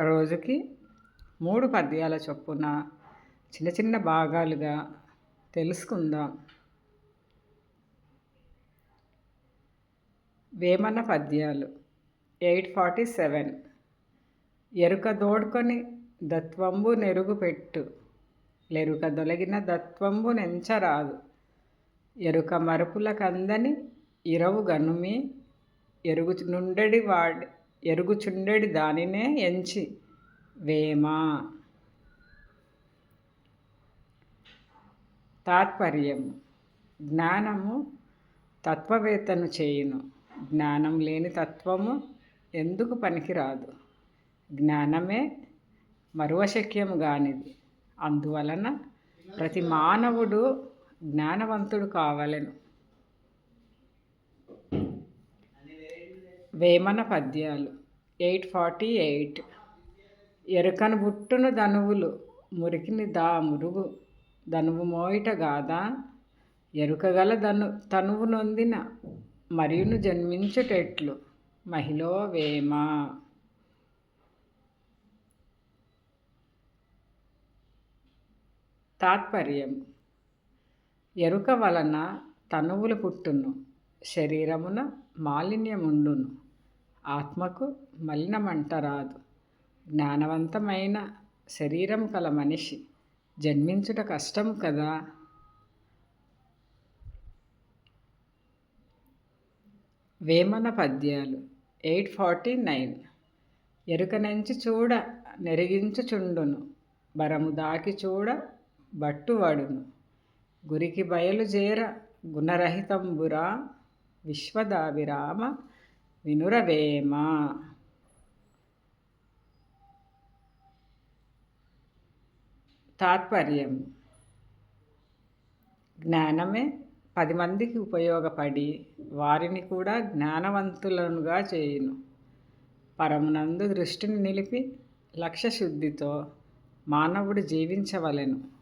రోజుకి మూడు పద్యాల చొప్పున చిన్న చిన్న భాగాలుగా తెలుసుకుందాం. వేమన పద్యాలు ఎయిట్ ఫార్టీ సెవెన్. ఎరుక దోడ్కొని దత్వంబు నెరుగు పెట్టు. లెరుక దొలగిన దత్వంబు నెంచరాదు. ఎరుక మరుపులకందని ఇరవు గనుమి. ఎరుగు నుండెడి వాడి ఎరుగుచుండెడి దానినే ఎంచి వేమ. తాత్పర్యము. జ్ఞానము తత్వవేత్తను చేయును. జ్ఞానం లేని తత్వము ఎందుకు పనికిరాదు? జ్ఞానమే మరువశక్యము కానిది అందువలన ప్రతి మానవుడు జ్ఞానవంతుడు కావలను. వేమన పద్యాలు. Eight forty eight. ఎరుకను బుట్టును ధనువులు మురికిని దా మురుగు. ధనువు మోయిట గాదా ఎరుకగల ధను తనువు నొందిన మరియును జన్మించుటెట్లు. మహిళ వేమ. తాత్పర్యం. ఎరుక వలన తనువులు పుట్టును. శరీరమున మాలిన్యముండును. ఆత్మకు మలినమంటరాదు. జ్ఞానవంతమైన శరీరం కల మనిషి జన్మించుట కష్టం కదా? వేమన పద్యాలు ఎయిట్ ఫార్టీ నైన్. ఎరుకనంచి చూడ నెరిగించుచుండును. బరము దాకి చూడ బట్టువడును. గురికి బయలుజేర గుణరహితంబురా విశ్వదావిరామ వినురవేమ. తాత్పర్యం. జ్ఞానమే పది మందికి ఉపయోగపడి వారిని కూడా జ్ఞానవంతులనుగా చేయును. పరమునందు దృష్టిని నిలిపి లక్ష్యశుద్ధితో మానవుడు జీవించవలెను.